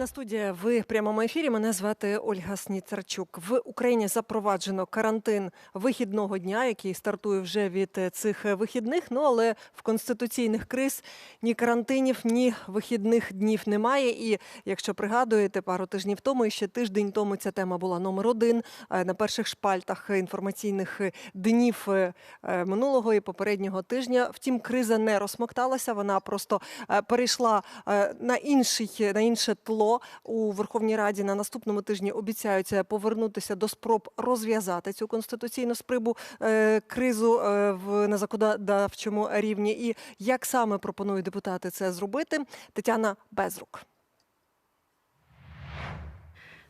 Суспільна студія. В прямому ефірі. Мене звати Ольга Сніцарчук. В Україні запроваджено карантин вихідного дня, який стартує вже від цих вихідних. Ну але в конституційних криз ні карантинів, ні вихідних днів немає. І якщо пригадуєте, пару тижнів тому і ще тиждень тому ця тема була номер один е, на перших шпальтах інформаційних днів е, е, минулого і попереднього тижня. Втім, криза не розсмокталася. Вона просто перейшла на інший на інше тло у Верховній Раді. На наступному тижні обіцяють е, повернутися до спроб розв'язати цю конституційну сприбу е, кризу е, в незаконодавчому рівні. І як саме пропонують депутати це зробити, Тетяна Безрук.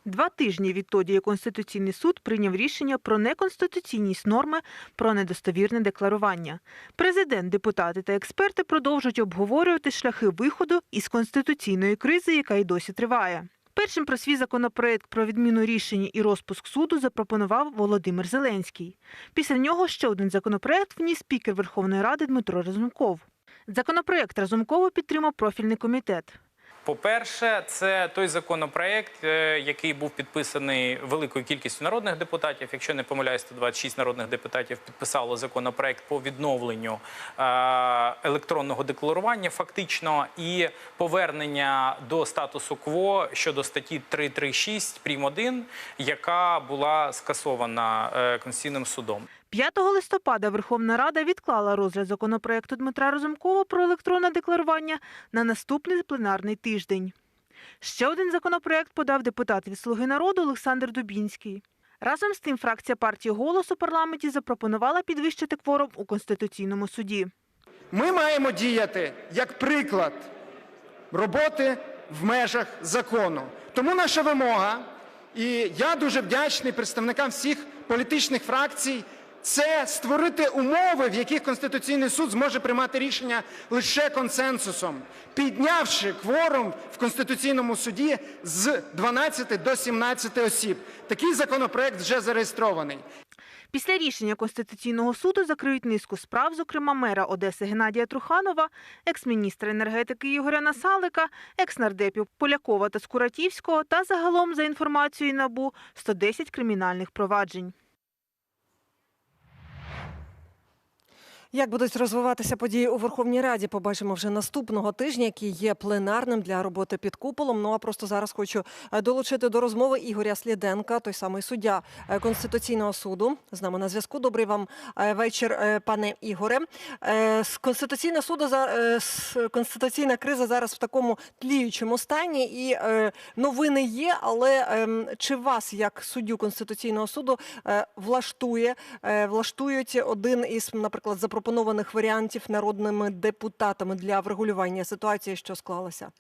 Два тижні відтоді, як Конституційний суд прийняв рішення про неконституційність норми про недостовірне декларування. Президент, депутати та експерти продовжують обговорювати шляхи виходу із конституційної кризи, яка й досі триває. Першим про свій законопроект про відміну рішення і розпуск суду запропонував Володимир Зеленський. Після нього ще один законопроект вніс спікер Верховної Ради Дмитро Разумков. Законопроект Разумкова підтримав профільний комітет. По-перше, це той законопроект, е, який був підписаний великою кількістю народних депутатів. Якщо не помиляюсь, 126 народних депутатів підписало законопроект по відновленню е, електронного декларування, фактично, і повернення до статусу кво щодо статті 336 прим. 1, яка була скасована е, Конституційним судом. 5 листопада Верховна Рада відклала розгляд законопроекту Дмитра Разумкова про електронне декларування на наступний пленарний тиждень. Ще один законопроект подав депутат від «Слуги народу» Олександр Дубінський. Разом з тим, фракція партії «Голос» у парламенті запропонувала підвищити кворум у Конституційному суді. Ми маємо діяти як приклад роботи в межах закону. Тому наша вимога, і я дуже вдячний представникам всіх політичних фракцій, це створити умови, в яких Конституційний суд зможе приймати рішення лише консенсусом, піднявши кворум в Конституційному суді з 12 до 17 осіб. Такий законопроект вже зареєстрований. Після рішення Конституційного суду закриють низку справ, зокрема мера Одеси Геннадія Труханова, екс-міністра енергетики Ігоря Насалика, екс-нардепів Полякова та Скуратівського та загалом, за інформацією НАБУ, 110 кримінальних проваджень. Як будуть розвиватися події у Верховній Раді, побачимо вже наступного тижня, який є пленарним для роботи під куполом. Ну а просто зараз хочу е, долучити до розмови Ігоря Сліденка, той самий суддя е, Конституційного суду. З нами на зв'язку. Добрий вам е, вечір, пане Ігоре. З Конституційного суду за конституційна криза зараз в такому тліючому стані, і новини є. Але ем, чи вас, як суддю Конституційного суду, влаштує влаштують один із, наприклад, запропонованих варіантів народними депутатами для врегулювання ситуації, що склалася?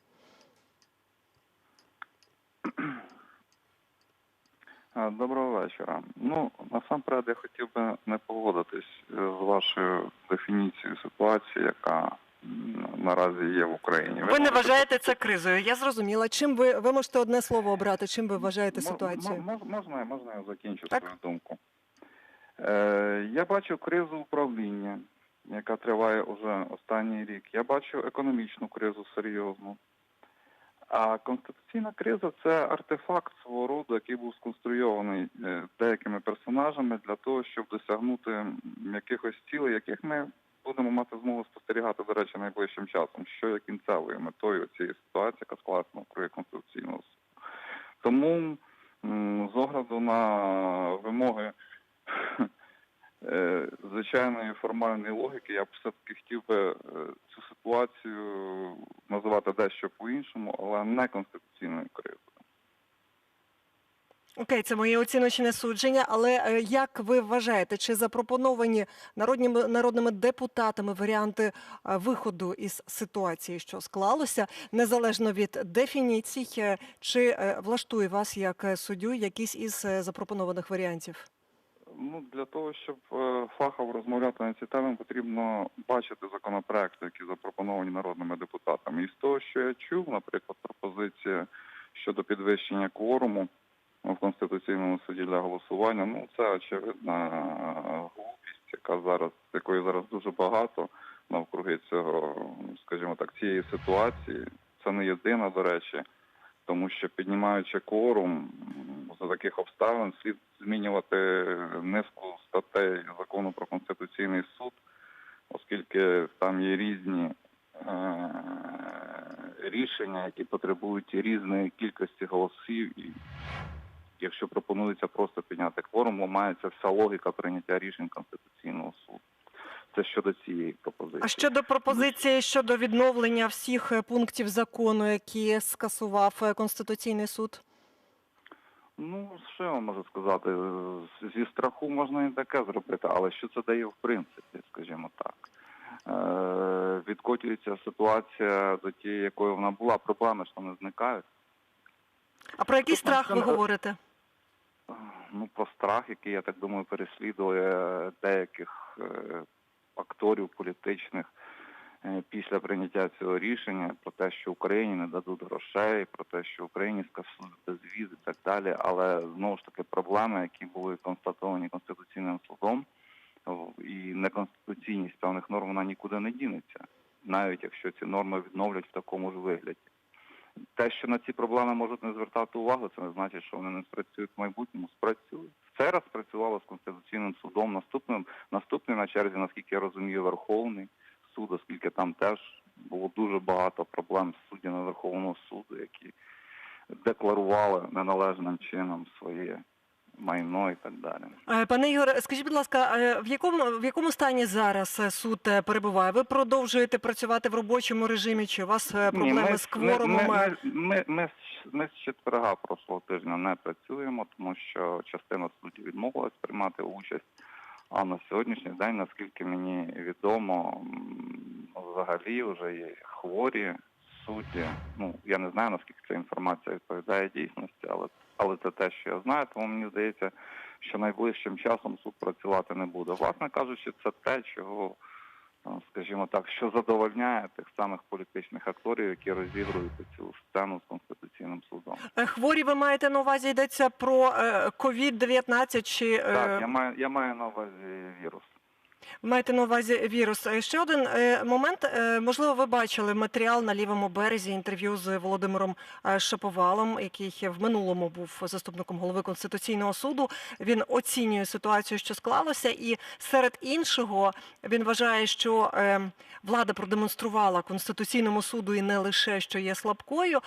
Доброго вечора. Ну, насамперед я хотів би не погодитись е, з вашою дефініцією ситуації, яка наразі є в Україні. Ви не можете- вважаєте це кризою? Я зрозуміла. Чим ви ви можете одне слово обрати? Чим ви вважаєте ситуацію? мо- мож- Можна, можна я закінчу Так. свою думку? Е, я бачу кризу управління, яка триває уже останній рік. Я бачу економічну кризу серйозну. А конституційна криза це артефакт свого роду, який був сконструйований е, деякими персонажами для того, щоб досягнути якихось цілей, яких ми будемо мати змогу спостерігати, до речі, найближчим часом, що є кінцевою метою цієї ситуації, яка склалася навкруги Конституційного суду. Тому з огляду на вимоги звичайної формальної логіки, я б все-таки хотів би е, цю ситуацію називати дещо по-іншому, але не конституційною кризою. Окей, це моє оціночне судження. Але е, як ви вважаєте, чи запропоновані народніми народними депутатами варіанти е, виходу із ситуації, що склалося, незалежно від дефініцій, е, чи е, влаштує вас як е, суддю якийсь із е, запропонованих варіантів? Ну, для того, щоб е, фахово розмовляти на ці теми, потрібно бачити законопроекти, які запропоновані народними депутатами. І з того, що я чув, наприклад, пропозиція щодо підвищення кворуму в Конституційному суді для голосування, ну це очевидна е, глупість, яка зараз, якої зараз дуже багато навкруги цього, скажімо так, цієї ситуації. Це не єдина, до речі. тому що піднімаючи кворум за таких обставин, слід змінювати низку статей закону про конституційний суд, оскільки там є різні е, рішення, які потребують різної кількості голосів, і якщо пропонується просто підняти кворум, ламається вся логіка прийняття рішень конституційного суду. Це щодо цієї пропозиції. А щодо пропозиції щодо відновлення всіх е, пунктів закону, які скасував е, Конституційний суд? Ну, що я вам можу сказати? Зі страху можна і таке зробити, але що це дає в принципі, скажімо так. Е, відкотюється ситуація до тієї, якою вона була, проблеми ж не зникають. А про який Тут страх ви говорите? Ну, про страх, який, я так думаю, переслідує деяких е, акторів політичних після прийняття цього рішення, про те, що Україні не дадуть грошей, про те, що Україні скасують безвіз і так далі. Але знову ж таки проблеми, які були констатовані Конституційним судом, і неконституційність певних норм вона нікуди не дінеться, навіть якщо ці норми відновлять в такому ж вигляді. Те, що на ці проблеми можуть не звертати увагу, це не значить, що вони не спрацюють в майбутньому. Спрацюють. Це раз спрацювало з конституційним судом. Наступним наступний на черзі, наскільки я розумію, Верховний суд, оскільки там теж було дуже багато проблем з суддями Верховного суду, які декларували неналежним чином своє майно і так далі. Е, Пане Ігоре, скажіть, будь ласка, е, в якому в якому стані зараз е, суд перебуває? Ви продовжуєте працювати в робочому режимі? Чи у вас проблеми ми, з кворумом? Ми, ми, ми, ми з четверга прошлого тижня не працюємо, тому що частина суддів відмовилась приймати участь. А на сьогоднішній день, наскільки мені відомо, взагалі вже є хворі судді. Ну я не знаю наскільки ця інформація відповідає дійсності, але але це те, що я знаю. Тому мені здається, що найближчим часом суд працювати не буде. Власне кажучи, це те, чого скажімо так, що задовольняє тих самих політичних акторів, які розігрують цю сцену з конституційним судом. е, Хворі ви маєте на увазі йдеться про е, COVID-19 чи е, Так, я маю я маю на увазі вірус. Маєте на увазі вірус? Е, Ще один е, момент. Е, Можливо, ви бачили матеріал на лівому березі інтерв'ю з Володимиром Шаповалом, який в минулому був заступником голови конституційного суду. Він оцінює ситуацію, що склалося, і серед іншого він вважає, що влада продемонструвала конституційному суду і не лише що є слабкою.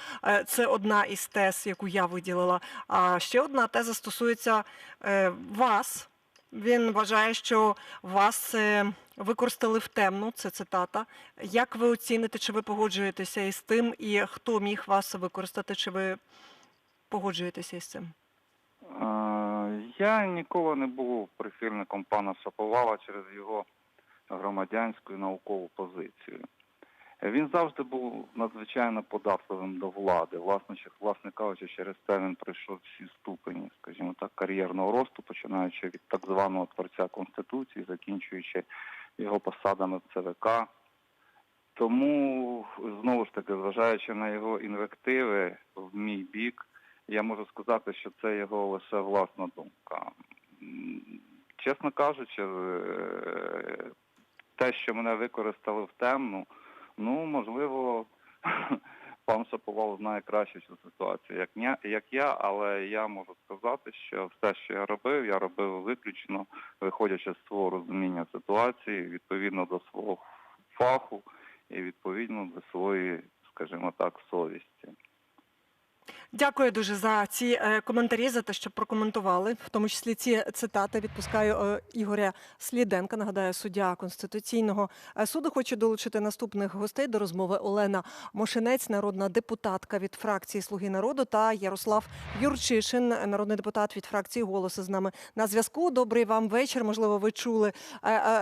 Це одна із тез, яку я виділила. А ще одна теза стосується вас. Він вважає, що вас е, використали в темну. Це цитата. Як ви оціните, чи ви погоджуєтеся із тим, і хто міг вас використати, чи ви погоджуєтеся із цим? Я ніколи не був прихильником пана Шаповала через його громадянську і наукову позицію. Він завжди був надзвичайно податливим до влади. Власне, власне кажучи, через це він пройшов всі ступені, скажімо так, кар'єрного росту, починаючи від так званого творця Конституції, закінчуючи його посадами в ЦВК. Тому, знову ж таки, зважаючи на його інвективи в мій бік, я можу сказати, що це його лише власна думка. Чесно кажучи, е, те, що мене використали в темну, ну, можливо, пан Шаповал знає краще цю ситуацію, як, ня- як я, але я можу сказати, що все, що я робив, я робив виключно, виходячи з свого розуміння ситуації, відповідно до свого фаху і відповідно до своєї, скажімо так, совісті. Дякую дуже за ці е, коментарі, за те, що прокоментували, в тому числі ці цитати. Відпускаю е, Ігоря Сліденка. Нагадаю, суддя Конституційного е, суду. Хочу долучити наступних гостей до розмови Олена Мошенець, народна депутатка від фракції Слуги народу, та Ярослав Юрчишин, народний депутат від фракції «Голоси» з нами на зв'язку. Добрий вам вечір. Можливо, ви чули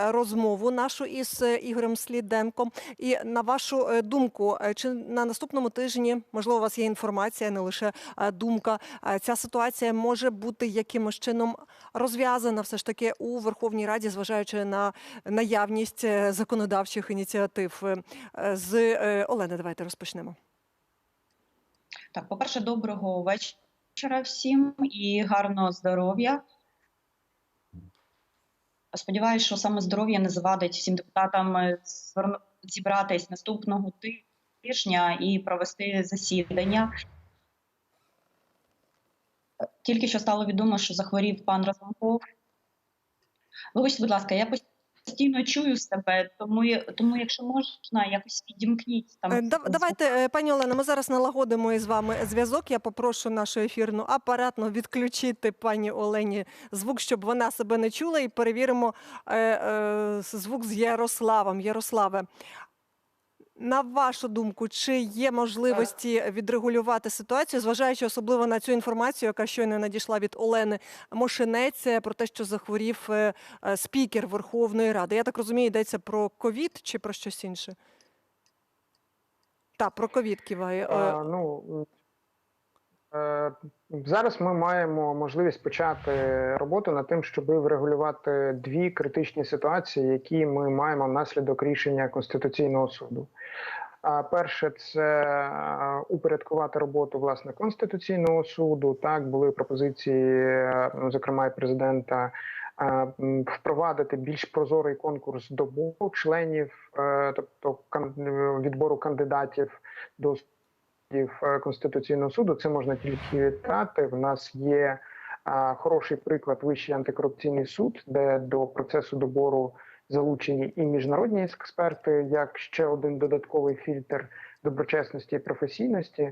розмову нашу із Ігорем Сліденком. І на вашу думку, чи на наступному тижні можливо у вас є інформація, не лише е, думка, е, ця ситуація може бути якимось чином розв'язана все ж таки у Верховній Раді, зважаючи на наявність е, законодавчих ініціатив. З Олени, давайте розпочнемо. Так, по-перше, доброго вечора всім і гарного здоров'я. Сподіваюсь, що саме здоров'я не завадить всім депутатам зібратись наступного тижня і провести засідання Тільки що стало відомо, що захворів пан Разумков. Вибачте, будь ласка, я постійно чую себе, тому, тому якщо можна, якось відімкніть там. Е, Давайте, е, пані Олена, ми зараз налагодимо із вами зв'язок. Я попрошу нашу ефірну апаратну відключити пані Олені звук, щоб вона себе не чула, і перевіримо е, звук з Ярославом. Ярославе, на вашу думку, чи є можливості відрегулювати ситуацію, зважаючи особливо на цю інформацію, яка щойно надійшла від Олени Мошенець е, про те, що захворів е, е, спікер Верховної Ради? Я так розумію, йдеться про ковід чи про щось інше? Так, про ковід киває. А, ну, зараз ми маємо можливість почати роботу над тим, щоб врегулювати дві критичні ситуації, які ми маємо внаслідок рішення Конституційного суду. А перше, це е, упорядкувати роботу власне Конституційного суду. Так були пропозиції, е, ну, зокрема і президента, е, впровадити більш прозорий конкурс добору членів, е, тобто відбору кандидатів до е, Конституційного суду. Це можна тільки вітати. В нас є хороший приклад Вищий антикорупційний суд, де до процесу добору залучені і міжнародні експерти, як ще один додатковий фільтр доброчесності і професійності.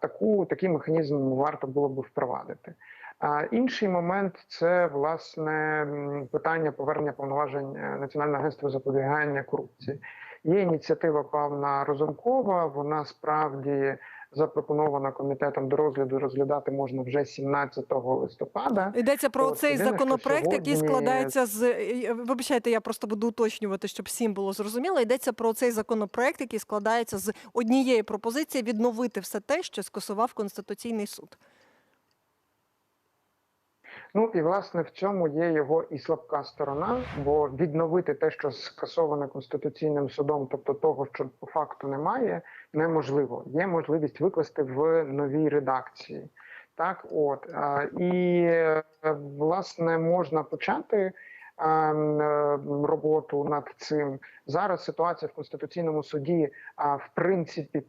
Таку такий механізм варто було би впровадити. А інший момент це власне питання повернення повноважень е, Національного агентства запобігання корупції. Є ініціатива пана Розумкова. Вона справді запропонована комітетом до розгляду. Розглядати можна вже 17 листопада. Йдеться про От, цей єдине, законопроект, який складається з е, вибачайте, я просто буду уточнювати, щоб всім було зрозуміло. Йдеться про цей законопроект, який складається з однієї пропозиції відновити все те, що скасував Конституційний суд. Ну і власне в цьому є його і слабка сторона, бо відновити те, що скасоване конституційним судом, тобто того, що по факту немає, неможливо. Є можливість викласти в новій редакції. Так, от і е, власне можна почати роботу над цим. Зараз ситуація в конституційному суді, в принципі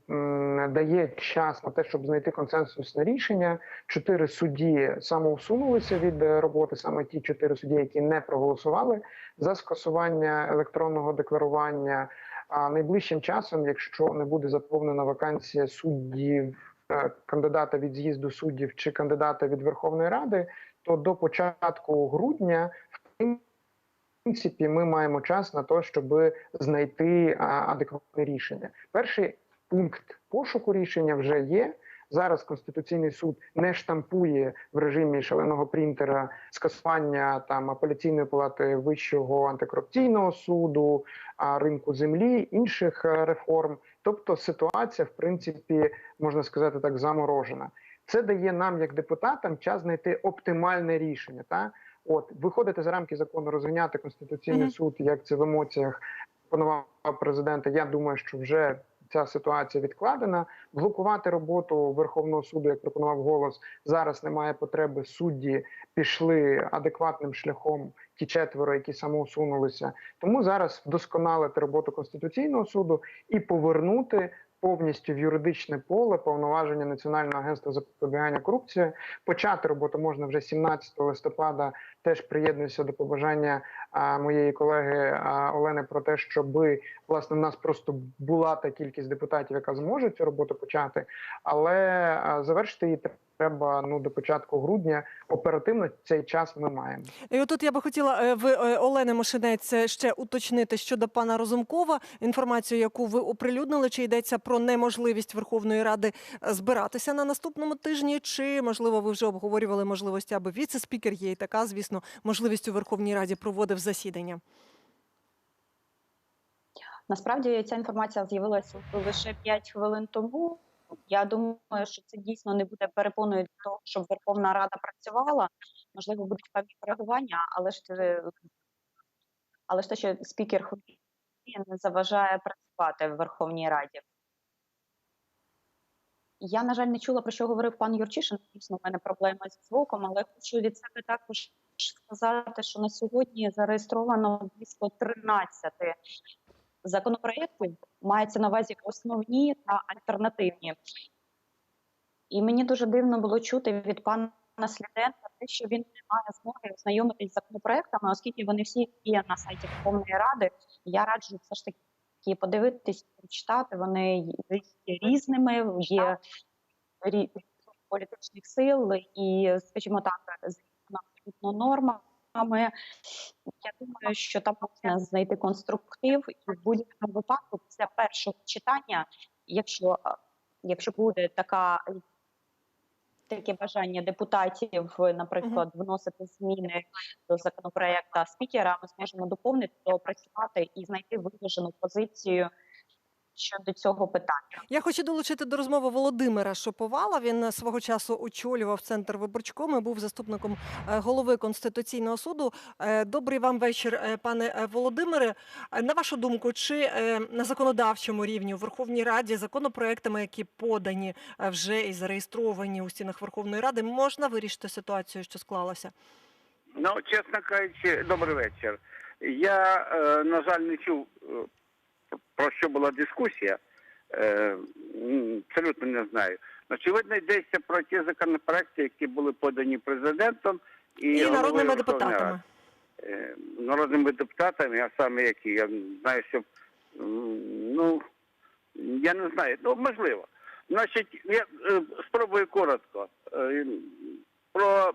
дає час на те, щоб знайти консенсусне рішення. Чотири судді самоусунулися від роботи, саме ті чотири судді, які не проголосували за скасування електронного декларування. А найближчим часом, якщо не буде заповнена вакансія суддів, е, кандидата від з'їзду суддів чи кандидата від Верховної Ради, то до початку грудня в принципі ми маємо час на те, щоб знайти адекватне рішення. Перший пункт пошуку рішення вже є. Зараз Конституційний суд не штампує в режимі шаленого принтера скасування там апеляційної палати Вищого антикорупційного суду, ринку землі, інших е, реформ. Тобто ситуація, в принципі, можна сказати так, заморожена. Це дає нам, як депутатам, час знайти оптимальне рішення. Та от виходити за рамки закону, розганяти конституційний Мгм. суд, як це в емоціях панував президента. Я думаю, що вже ця ситуація відкладена. Блокувати роботу Верховного суду, як пропонував голос, зараз немає потреби. Судді пішли адекватним шляхом. Ті четверо, які самоусунулися. Тому зараз вдосконалити роботу конституційного суду і повернути повністю в юридичне поле повноваження Національного агентства запобігання корупції. Почати роботу можна вже 17 листопада. Теж приєднуюся до побажання моєї колеги Олени про те, щоб власне в нас просто була та кількість депутатів, яка зможе цю роботу почати, але завершити її треба ну до початку грудня. Оперативно цей час ми маємо. І отут я би хотіла е, в е, Олени Мошенець е, ще уточнити щодо пана Розумкова інформацію, яку ви оприлюднили, чи йдеться про неможливість Верховної Ради збиратися на наступному тижні, чи можливо ви вже обговорювали можливості, аби віце-спікер є і така, звісно, можливість у Верховній Раді проводив засідання. Насправді ця інформація з'явилася лише 5 хвилин тому. Я думаю, що це дійсно не буде перепоною для того, щоб Верховна Рада працювала. Можливо, будуть певні коригування, але ж е, але ж те, що спікер не заважає працювати в Верховній Раді. Я, на жаль, не чула, про що говорив пан Юрчишин. Дійсно, в мене проблеми зі звуком, але хочу від себе також сказати, що на сьогодні зареєстровано близько 13 законопроєктів мається на увазі основні та альтернативні. І мені дуже дивно було чути від пана Сліденка, те, що він не має змоги ознайомитись з законопроектами, оскільки вони всі є на сайті Верховної Ради. Я раджу все ж таки подивитись, прочитати. Вони є різними, є політичних сил і, скажімо так, згідно нормами. Я думаю, що там можна знайти конструктив, і в будь-якому випадку після першого читання, якщо, якщо буде така. Таке бажання депутатів, наприклад, вносити зміни до законопроекту спікера, ми зможемо доповнити, доопрацювати і знайти виважену позицію щодо цього питання. Я хочу долучити до розмови Володимира Шоповала. Він е, свого часу очолював центр виборчком і був заступником е, голови конституційного суду. Е, Добрий вам вечір, пане Володимире. На вашу думку, чи на законодавчому рівні у Верховній Раді законопроектами, які подані вже і зареєстровані у стінах Верховної Ради, можна вирішити ситуацію, що склалася? Ну, чесно кажучи, добрий вечір. Я, на жаль, не чув, що була дискусія. Е, абсолютно не знаю. Очевидно, йдеться про ті законопроекти, які були подані президентом і, І народними депутатами. Е, народними депутатами, а саме які, я знаю, що ну я не знаю, ну можливо. Значить, я е, спробую коротко. Е, Про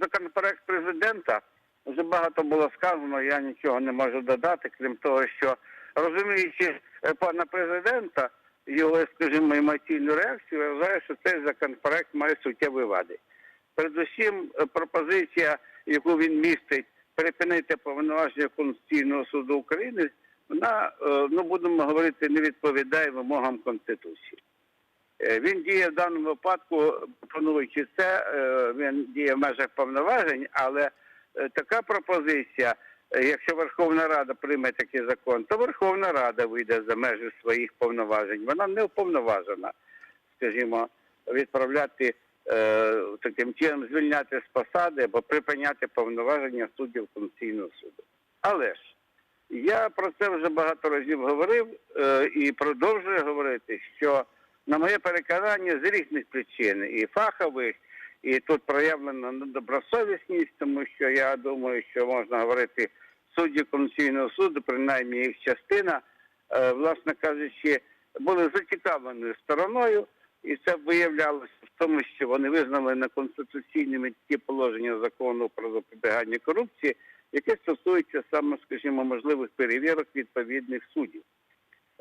законопроект президента вже багато було сказано, я нічого не можу додати, крім того, що розуміючи е, пана президента, його, скажімо, емоційну реакцію, я вважаю, що цей законопроект має суттєві вади. Передусім, е, пропозиція, яку він містить, припинити повноваження Конституційного суду України, вона, е, ну будемо говорити, не відповідає вимогам Конституції. Він діє в даному випадку, пропонуючи це, він діє в межах повноважень, але така пропозиція, якщо Верховна Рада прийме такий закон, то Верховна Рада вийде за межі своїх повноважень. Вона не уповноважена, скажімо, відправляти е, таким чином звільняти з посади або припиняти повноваження суддів Конституційного суду. Але ж я про це вже багато разів говорив е, і продовжую говорити, що на моє переконання з різних причин і фахових, і тут проявлена недобросовісність, тому що я думаю, що можна говорити судді Конституційного суду, принаймні їх частина, е, власне кажучи, були зацікавленою стороною, і це виявлялося в тому, що вони визнали неконституційними ті положення закону про запобігання корупції, яке стосується саме, скажімо, можливих перевірок відповідних суддів.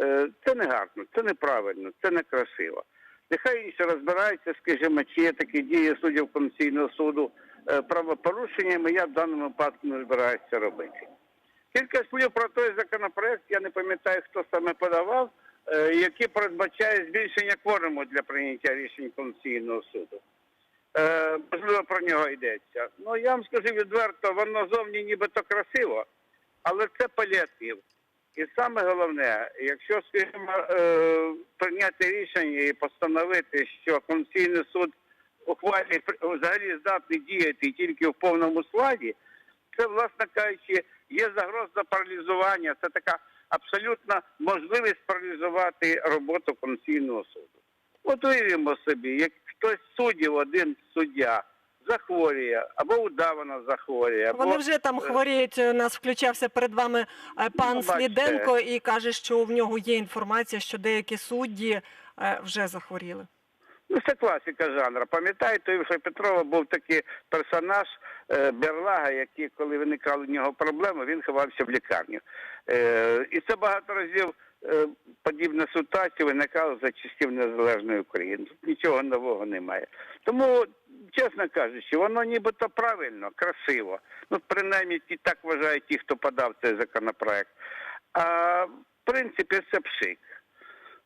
Е, Це не гарно, це неправильно, це некрасиво. Нехай інші розбираються, скажімо, чи є такі дії суддів Конституційного суду е, правопорушеннями, я в даному випадку не збираюся робити. Кілька слів про той законопроект, я не пам'ятаю, хто саме подавав, е, який передбачає збільшення кворуму для прийняття рішень Конституційного суду. Е, можливо, про нього йдеться. Ну, я вам скажу відверто, воно зовні нібито красиво, але це паліатив. І саме головне, якщо скажімо, е, прийняти рішення і постановити, що Конституційний суд ухвалює взагалі здатний діяти тільки в повному складі, це, власне кажучи, є загроза паралізування. Це така абсолютна можливість паралізувати роботу Конституційного суду. От уявімо собі, як хтось суддів, один суддя захворює, або удавано захворює, або Вони вже там хворіють. У нас включався перед вами е, пан Ну. Сліденко і каже, що в нього є інформація, що деякі судді е, вже захворіли. Ну, це класика жанру. Пам'ятаєте, у Євгена Петрова був такий персонаж е, Берлага, який, коли виникали в нього проблеми, він ховався в лікарню. Е, і це багато разів е, подібна ситуація виникала за часів незалежної України. Тут нічого нового немає. Тому, чесно кажучи, воно нібито правильно, красиво. Ну, принаймні, ті так вважають ті, хто подав цей законопроект. А в принципі, це пшик.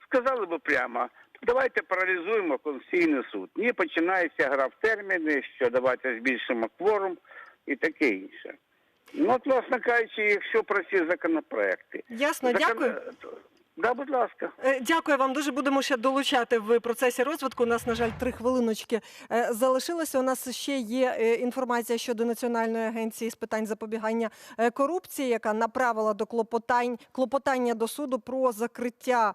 Сказали би прямо, давайте паралізуємо Конституційний суд. Ні, починається гра в терміни, що давайте збільшимо кворум і таке інше. Ну, от, власне кажучи, якщо про ці законопроекти. Ясно, Закон- дякую. Да, будь ласка. Е, Дякую вам дуже. Будемо ще долучати в процесі розвитку. У нас, на жаль, три хвилиночки е, залишилося. У нас ще є е, інформація щодо Національної агенції з питань запобігання корупції, яка направила до клопотань клопотання до суду про закриття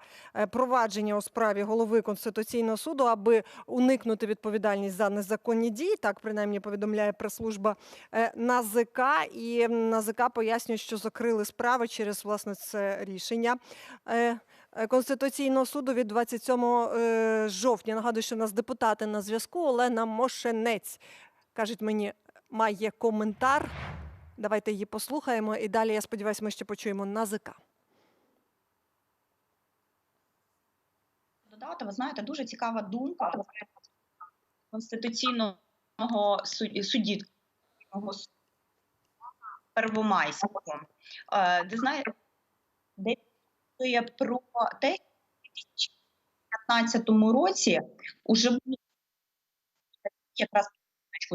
провадження у справі голови Конституційного суду, аби уникнути відповідальність за незаконні дії. Так принаймні повідомляє прес-служба е, НАЗК. І НАЗК пояснює, що закрили справи через власне це рішення. Конституційного суду від 27 е, жовтня. Нагадую, що у нас депутати на зв'язку. Олена Мошенець кажуть мені, має коментар. Давайте її послухаємо. І далі, я сподіваюся, ми ще почуємо НАЗК. Додати, ви знаєте, дуже цікава думка конституційного судді, Первомайського. Е, Де знаєте, є про те, що у 2015 році уже було якраз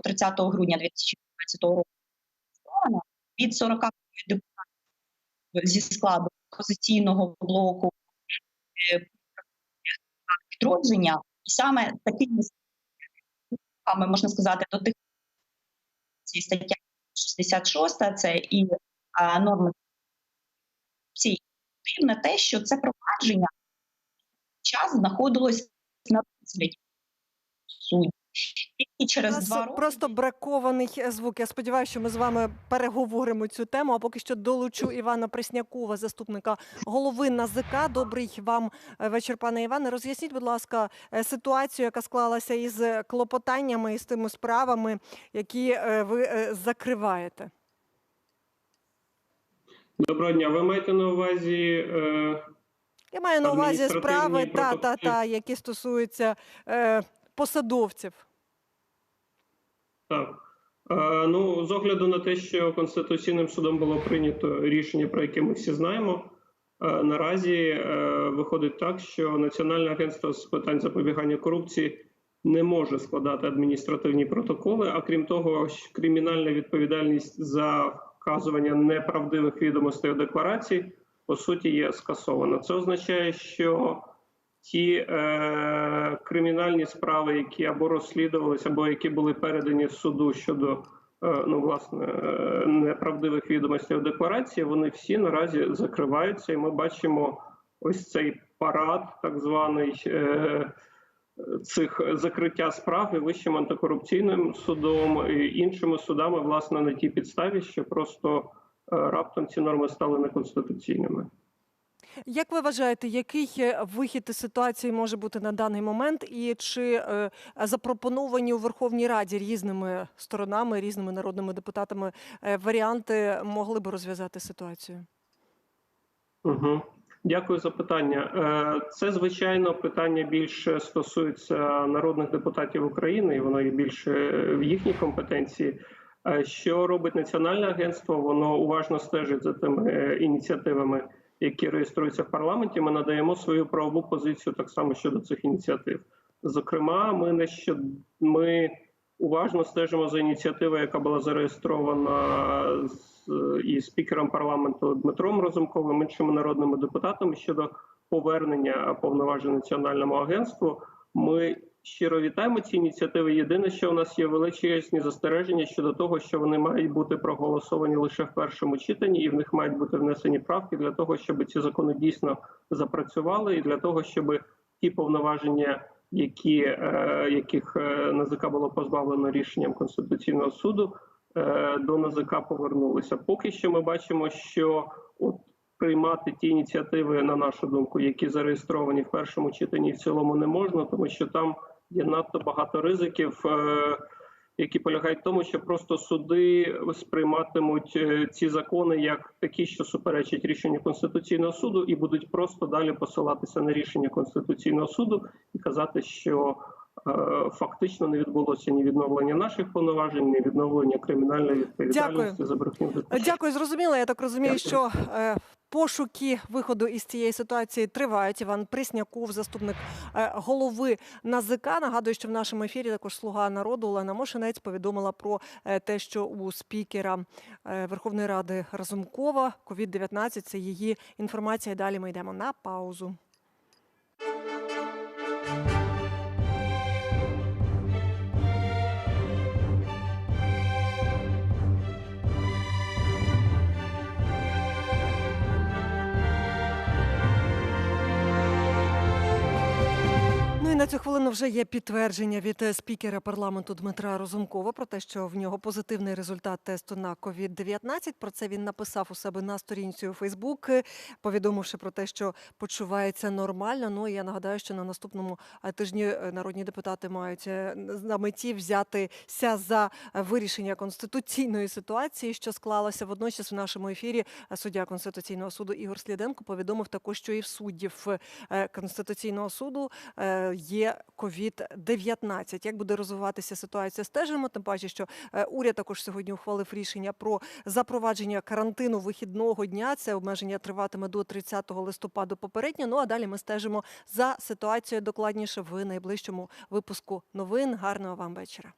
30 грудня 2015 року від 40 депутатів зі складу опозиційного блоку е, відродження, і саме такими статтями, можна сказати, до тих ці стаття 66, це і а, норми. Всі дивне те, що це провадження час знаходилось на розгляді судді. І через нас два роки просто бракований е, звук. Я сподіваюся, що ми з вами переговоримо цю тему. А поки що долучу Івана Преснякова, заступника голови НАЗК. Добрий вам е, вечір, пане Іване. Роз'ясніть, будь ласка, е, ситуацію, яка склалася із клопотаннями і з тими справами, які ви закриваєте. Доброго дня. Ви маєте на увазі е, Я маю на увазі справи, та, та, та, які стосуються е, посадовців. так. Е, ну, з огляду на те, що Конституційним судом було прийнято рішення, про яке ми всі знаємо. е, Наразі е, виходить так, що Національне агентство з питань запобігання корупції не може складати адміністративні протоколи. А крім того, кримінальна відповідальність за вказування неправдивих відомостей у декларації по суті є скасована. Це означає, що ті е, кримінальні справи, які або розслідувалися, або які були передані суду щодо е, ну власне е, неправдивих відомостей у декларації, вони всі наразі закриваються, і ми бачимо ось цей парад, так званий. Е, Цих закриття справ і вищим антикорупційним судом і іншими судами, власне, на тій підставі, що просто е, раптом ці норми стали неконституційними. Як ви вважаєте, який вихід із ситуації може бути на даний момент, і чи е, запропоновані у Верховній Раді різними сторонами, різними народними депутатами е, варіанти могли би розв'язати ситуацію? Угу. Дякую за питання. Е, Це звичайно питання більше стосується народних депутатів України, і воно є більше в їхній компетенції. Е, Що робить національне агентство? Воно уважно стежить за тими е, ініціативами, які реєструються в парламенті. Ми надаємо свою правову позицію так само щодо цих ініціатив. Зокрема, ми не що ми уважно стежимо за ініціативою, яка була зареєстрована з і спікером парламенту Дмитром Розумковим, іншими народними депутатами щодо повернення повноважень національному агентству. Ми щиро вітаємо ці ініціативи. Єдине, що у нас є величезні застереження щодо того, що вони мають бути проголосовані лише в першому читанні, і в них мають бути внесені правки для того, щоб ці закони дійсно запрацювали, і для того, щоб ті повноваження, які е, яких е, НАЗК було позбавлено рішенням Конституційного суду, е, до НАЗК повернулися. Поки що ми бачимо, що от приймати ті ініціативи, на нашу думку, які зареєстровані в першому читанні, в цілому не можна, тому що там є надто багато ризиків. е, Які полягають в тому, що просто суди сприйматимуть е, ці закони як такі, що суперечать рішенню конституційного суду, і будуть просто далі посилатися на рішення конституційного суду і казати, що е, фактично не відбулося ні відновлення наших повноважень, ні відновлення кримінальної відповідальності Дякую. за брехню. Е, Дякую, зрозуміло. Я так розумію, Дякую. що е, Пошуки виходу із цієї ситуації тривають. Іван Присняков, заступник е, голови НАЗК. Нагадую, що в нашому ефірі також слуга народу Олена Мошинець повідомила про е, те, що у спікера е, Верховної Ради Разумкова COVID-19 – це її інформація. Далі ми йдемо на паузу. На цю хвилину вже є підтвердження від е, спікера парламенту Дмитра Розумкова про те, що в нього позитивний результат тесту на COVID-19. Про це він написав у себе на сторінці у Фейсбук, е, повідомивши про те, що почувається нормально. Ну і я нагадаю, що на наступному е, тижні народні депутати мають на меті взятися за вирішення конституційної ситуації, що склалася. Водночас в нашому ефірі суддя Конституційного суду Ігор Сліденко повідомив також, що і в суддів Конституційного суду є COVID-19. Як буде розвиватися ситуація, стежимо. Тим паче, що е, уряд також сьогодні ухвалив рішення про запровадження карантину вихідного дня. Це обмеження триватиме до 30 листопада попередньо. Ну а далі ми стежимо за ситуацією докладніше в найближчому випуску новин. Гарного вам вечора.